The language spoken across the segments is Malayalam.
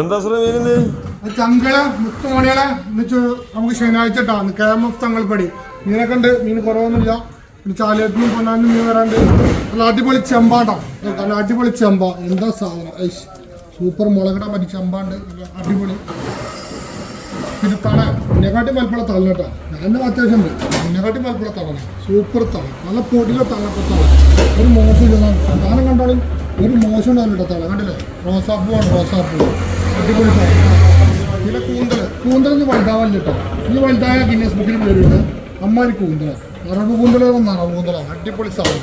എന്താ മീനിന്ന് ചങ്കള മുത്തുമണികളെ എന്നുവെച്ച് നമുക്ക് ശനിയാഴ്ച ഇട്ടാണ് കേമഫ് തങ്ങൾപ്പടി മീനൊക്കെ ഉണ്ട് മീൻ കുറവൊന്നുമില്ല. പിന്നെ ചാലിയത്തിനും പൊന്നാനും മീൻ വരാണ്ട്. നല്ല അടിപൊളി ചെമ്പാട്ടോ. നല്ല അടിപൊളി ചെമ്പ. എന്താ സാധനം? ഐഷ് സൂപ്പർ മുളകിടാൻ പറ്റി ചെമ്പാണ്ട്. അടിപൊളി. പിന്നെ തള. എന്നെക്കാട്ടി മലപ്പുഴ തള കേട്ടോ. ഞാൻ അത്യാവശ്യം ഉണ്ട്. ഇതിനെക്കാട്ടി വലുപ്പമുള്ള തള. സൂപ്പർ തള. നല്ല പൊടിയിലെ തളപ്പ തള. ഒരു മോശമില്ല. സാധനം കണ്ടോളും. ഒരു മോശം ഉണ്ടാവില്ല കേട്ടോ തള കണ്ടില്ലേ? റോസാപ്പൂ ആണ് റോസാപ്പൂ. അടിപൊളി പിന്നെ കൂന്തൽ കൂന്തൽ വലുതാവല്ല കേട്ടോ. ഈ വലുതായ ഗിന്നസ് ബുക്കിൽ പേരുണ്ട് അമ്മാരി കൂന്തല അറബ് കൂന്തല നറവ് കൂന്തല അടിപൊളി സാധനം.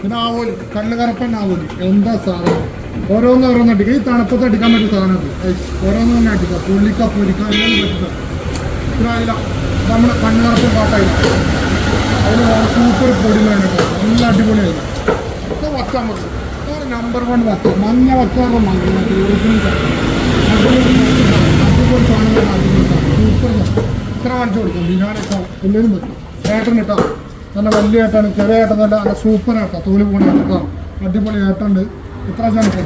പിന്നെ ആവോലി കണ്ണ് കറപ്പൻ ആവോലി. എന്താ സാധനം ഓരോന്ന് ഓരോന്ന് അടിക്കുക ഈ തണുപ്പത്ത് അടിക്കാൻ പറ്റിയ സാധനം ഓരോന്ന് തന്നെ അടിക്കുക. പുള്ളിക്ക പുലിക്ക എല്ലാം പറ്റില്ല ഇത്രയില്ല നമ്മുടെ കണ്ണ് കറപ്പൻ പാട്ടായില്ല. അതിന് സൂപ്പർ പൊടി വേണ്ട നല്ല അടിപൊളിയായിരുന്നു. ഇത് വച്ചാൽ മതി ഇതാണ് നമ്പർ വൺ വച്ച മഞ്ഞ വച്ചാറ് മഞ്ഞ മറ്റേ ഒറിജിനൽ സാധനം. അടിപൊളി സാധനം. അടിപൊളി സാധനങ്ങൾ അടിപൊളി സാധനം. സൂപ്പർ ഇത്ര കാണിച്ചു കൊടുക്കും. ബിരിയാണിയൊക്കെ എല്ലാവരും പറ്റും ഏട്ടൻ കേട്ടോ. നല്ല വലിയ ഏട്ടാണ്. ചെറിയ ഏട്ടൻ നല്ല നല്ല സൂപ്പർ ഏട്ടാ തോൽ പോണി ഏട്ടോ അടിപൊളി ഏട്ടുണ്ട് ഇത്ര ചാനൽ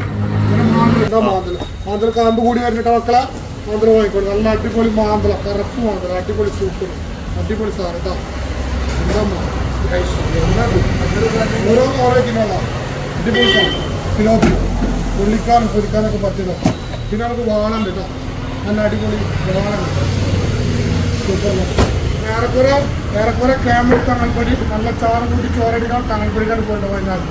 മാന്തൽ. മാന്തൽ. കാമ്പ് കൂടി വരുന്നിട്ട് മക്കളെ? മാന്തൽ വാങ്ങിക്കോളൂ. നല്ല അടിപൊളി മാന്തല. കറുപ്പ് മാന്തല. അടിപൊളി സൂപ്പർ അടിപൊളി സാധനം കേട്ടോ. എന്താ? ഓരോ ഓരോ കിലോള അടിപൊളി സാധനം കിലോത്തിൽ പൊള്ളിക്കാനും പൊരിക്കാനൊക്കെ പറ്റില്ല പിന്നെ നമുക്ക് വാളുണ്ട് കേട്ടോ നല്ല അടിപൊളി വാളുണ്ട് സൂപ്പർ ഏറെക്കുറെ ഏറെക്കുറെ ക്യാമറ തങ്ങൾപ്പൊടി നല്ല ചാറ് കൂട്ടി ചോറടിക്കാൻ തങ്ങൾപ്പൊടിക്കാൻ പോയിട്ട് വൈകുന്നേരം